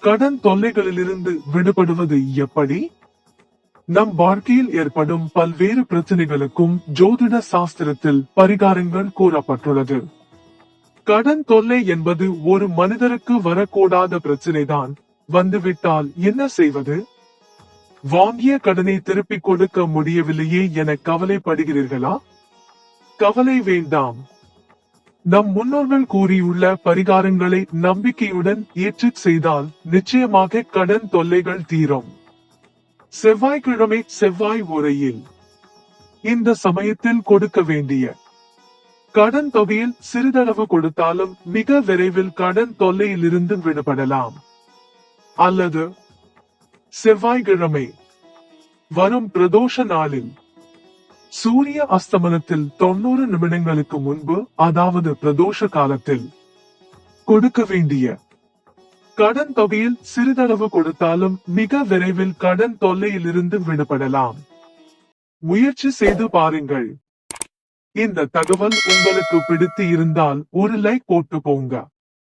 கடன் தொல்லைகளிலிருந்து விடுபடுவது எப்படி? நம் வாழ்க்கையில் ஏற்படும் பல்வேறு பிரச்சனைகளுக்கும் ஜோதிட சாஸ்திரத்தில் பரிகாரங்கள் கூறப்பட்டுள்ளது. கடன் தொல்லை என்பது ஒரு மனிதருக்கு வரக்கூடாத பிரச்சனைதான். வந்துவிட்டால் என்ன செய்வது? வாங்கிய கடனை திருப்பிக் கொடுக்க முடியவில்லையே என கவலைப்படுகிறீர்களா? கவலை வேண்டாம். நம் முன்னோர்கள் கூறியுள்ள பரிகாரங்களை நம்பிக்கையுடன் ஏற்று செய்தால் நிச்சயமாக கடன் தொல்லைகள் தீரும். செவ்வாய்க்கிழமை செவ்வாய் உரையில் இந்த சமயத்தில் கொடுக்க வேண்டிய கடன் தொகையில் சிறிதளவு கொடுத்தாலும் மிக விரைவில் கடன் தொல்லையிலிருந்து விடுபடலாம். அல்லது செவ்வாய்க்கிழமை வரும் பிரதோஷ நாளில் சூரிய அஸ்தமனத்தில் தொண்ணூறு நிமிடங்களுக்கு முன்பு அதாவது பிரதோஷ காலத்தில் கொடுக்க வேண்டிய கடன் தொகையில் சிறிதளவு கொடுத்தாலும் மிக விரைவில் கடன் தொல்லையிலிருந்து விடுபடலாம். முயற்சி செய்து பாருங்கள். இந்த தகவல் உங்களுக்கு பிடித்து இருந்தால் ஒரு லைக் போட்டு போங்க.